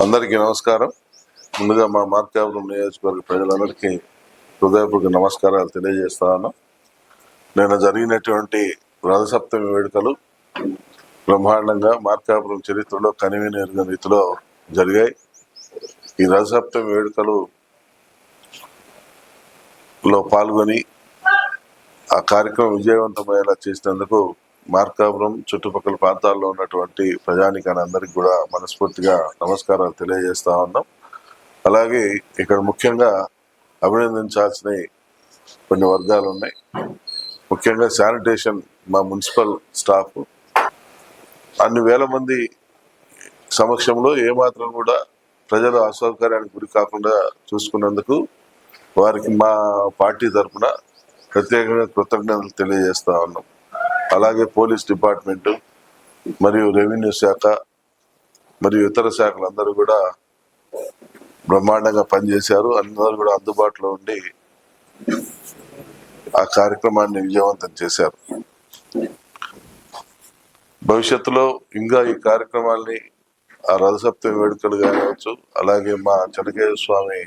అందరికీ నమస్కారం. ముందుగా మా మార్కాపురం నియోజకవర్గ ప్రజలందరికీ హృదయపూర్వక నమస్కారాలు తెలియజేస్తాను నేను జరిగినటువంటి రథసప్తమి వేడుకలు బ్రహ్మాండంగా మార్కాపురం చరిత్రలో కనివిని రీతిలో జరిగాయి. ఈ రథసప్తమి వేడుకలు లో పాల్గొని ఆ కార్యక్రమం విజయవంతమయ్యేలా చేసినందుకు మార్కాపురం చుట్టుపక్కల ప్రాంతాల్లో ఉన్నటువంటి ప్రజానికాన్ని అందరికి కూడా మనస్ఫూర్తిగా నమస్కారాలు తెలియజేస్తా ఉన్నాం. అలాగే ఇక్కడ ముఖ్యంగా అభినందించాల్సిన కొన్ని వర్గాలు ఉన్నాయి. ముఖ్యంగా శానిటేషన్ మా మున్సిపల్ స్టాఫ్. అన్ని వేల మంది సమక్షంలో ఏమాత్రం కూడా ప్రజలు అసౌకర్యానికి గురి కాకుండా చూసుకున్నందుకు వారికి మా పార్టీ తరఫున ప్రత్యేకంగా కృతజ్ఞతలు తెలియజేస్తా ఉన్నాం. అలాగే పోలీస్ డిపార్ట్మెంటు మరియు రెవెన్యూ శాఖ మరియు ఇతర శాఖలందరూ కూడా బ్రహ్మాండంగా పనిచేశారు. అందరూ కూడా అందుబాటులో ఉండి ఆ కార్యక్రమాన్ని విజయవంతం చేశారు. భవిష్యత్తులో ఇంకా ఈ కార్యక్రమాల్ని ఆ రథసప్తమి వేడుకలు కావచ్చు అలాగే మా చెనకేయ స్వామి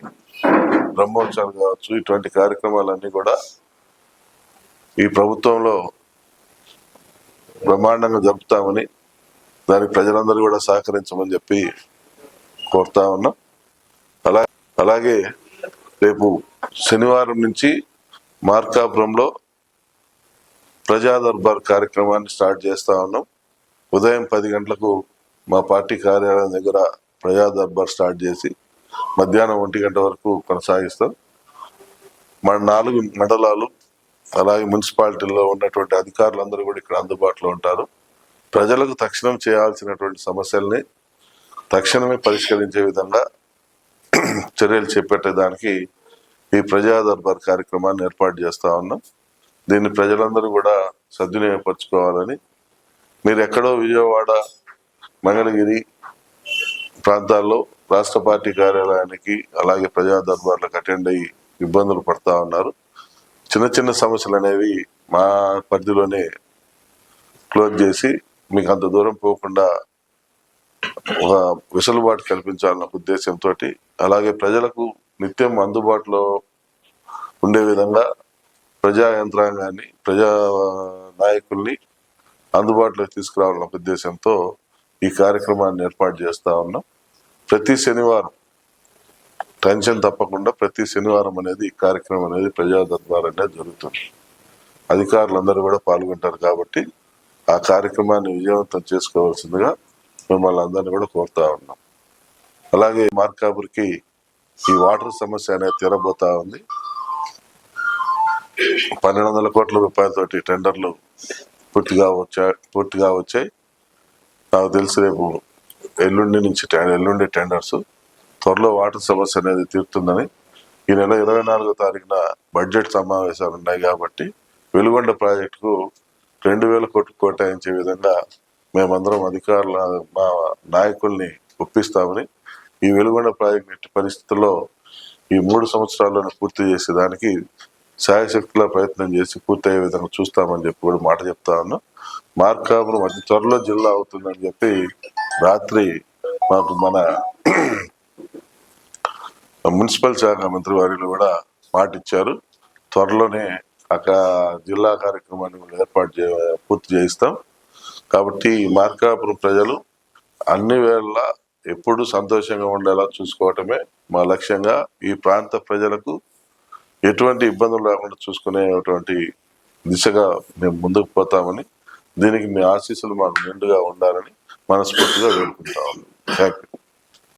బ్రహ్మోత్సవాలు కావచ్చు ఇటువంటి కార్యక్రమాలన్నీ కూడా ఈ ప్రభుత్వంలో బ్రహ్మాండంగా జరుపుతామని దానికి ప్రజలందరూ కూడా సహకరించమని చెప్పి కోరుతా ఉన్నాం. అలా అలాగే రేపు శనివారం నుంచి మార్కాపురంలో ప్రజా దర్బార్ కార్యక్రమాన్ని స్టార్ట్ చేస్తా ఉన్నాం. ఉదయం పది గంటలకు మా పార్టీ కార్యాలయం దగ్గర ప్రజా దర్బార్ స్టార్ట్ చేసి మధ్యాహ్నం ఒంటి గంట వరకు కొనసాగిస్తాం. మన నాలుగు మండలాలు అలాగే మున్సిపాలిటీల్లో ఉన్నటువంటి అధికారులందరూ కూడా ఇక్కడ అందుబాటులో ఉంటారు. ప్రజలకు తక్షణం చేయాల్సినటువంటి సమస్యల్ని తక్షణమే పరిష్కరించే విధంగా చర్యలు చేపట్టేదానికి ఈ ప్రజా దర్బార్ కార్యక్రమాన్ని ఏర్పాటు చేస్తూ ఉన్నాం. దీన్ని ప్రజలందరూ కూడా సద్వినియోగపరచుకోవాలని. మీరు ఎక్కడో విజయవాడ మంగళగిరి ప్రాంతాల్లో రాష్ట్ర పార్టీ కార్యాలయానికి అలాగే ప్రజా దర్బార్లకు అటెండ్ అయ్యి ఇబ్బందులు పడతా ఉన్నారు. చిన్న చిన్న సమస్యలు అనేవి మా పరిధిలోనే క్లోజ్ చేసి మీకు అంత దూరం పోకుండా ఒక వెసులుబాటు కల్పించాలన్న ఉద్దేశంతో అలాగే ప్రజలకు నిత్యం అందుబాటులో ఉండే విధంగా ప్రజా యంత్రాంగాన్ని ప్రజా నాయకుల్ని అందుబాటులోకి తీసుకురావాలన్న ఉద్దేశంతో ఈ కార్యక్రమాన్ని ఏర్పాటు చేస్తా ఉన్నాం. ప్రతి శనివారం టెన్షన్ తప్పకుండా ప్రతి శనివారం అనేది ఈ కార్యక్రమం అనేది ప్రజా దర్బార్ అనేది జరుగుతుంది. అధికారులందరూ కూడా పాల్గొంటారు కాబట్టి ఆ కార్యక్రమాన్ని విజయవంతం చేసుకోవాల్సిందిగా మిమ్మల్ని అందరినీ కూడా కోరుతా ఉన్నాం. అలాగే మార్కాపురికి ఈ వాటర్ సమస్య అనేది తీరబోతా ఉంది. పన్నెండు వందల కోట్ల రూపాయలతోటి టెండర్లు పూర్తిగా వచ్చా పూర్తిగా వచ్చాయి. నాకు తెలిసి రేపు ఎల్లుండి నుంచి ఎల్లుండి టెండర్స్. త్వరలో వాటర్ సమస్య అనేది తీరుతుందని ఈ నెల ఇరవై నాలుగో తారీఖున బడ్జెట్ సమావేశాలు ఉన్నాయి కాబట్టి వెలుగొండ ప్రాజెక్టుకు రెండు వేల కోట్లు కేటాయించే విధంగా మేమందరం అధికారుల మా నాయకుల్ని ఒప్పిస్తామని ఈ వెలుగొండ ప్రాజెక్ట్ ఎట్టి పరిస్థితుల్లో ఈ మూడు సంవత్సరాల్లోనే పూర్తి చేసేదానికి శాయశక్తుల ప్రయత్నం చేసి పూర్తయ్యే విధంగా చూస్తామని చెప్పి కూడా మాట చెప్తా ఉన్నాం. మార్కాపురం అతి త్వరలో జిల్లా అవుతుందని చెప్పి రాత్రి మాకు మన మున్సిపల్ శాఖ మంత్రి వారిలో కూడా మాట ఇచ్చారు. త్వరలోనే అక్కడ జిల్లా కార్యక్రమాన్ని ఏర్పాటు చే పూర్తి చేయిస్తాం. కాబట్టి మార్కాపురం ప్రజలు అన్ని వేళ ఎప్పుడు సంతోషంగా ఉండేలా చూసుకోవటమే మా లక్ష్యంగా ఈ ప్రాంత ప్రజలకు ఎటువంటి ఇబ్బందులు లేకుండా చూసుకునేటువంటి దిశగా మేము ముందుకు పోతామని దీనికి మీ ఆశీస్సులు మాకు నిండుగా ఉండాలని మనస్ఫూర్తిగా వేడుకుంటాము థ్యాంక్ యూ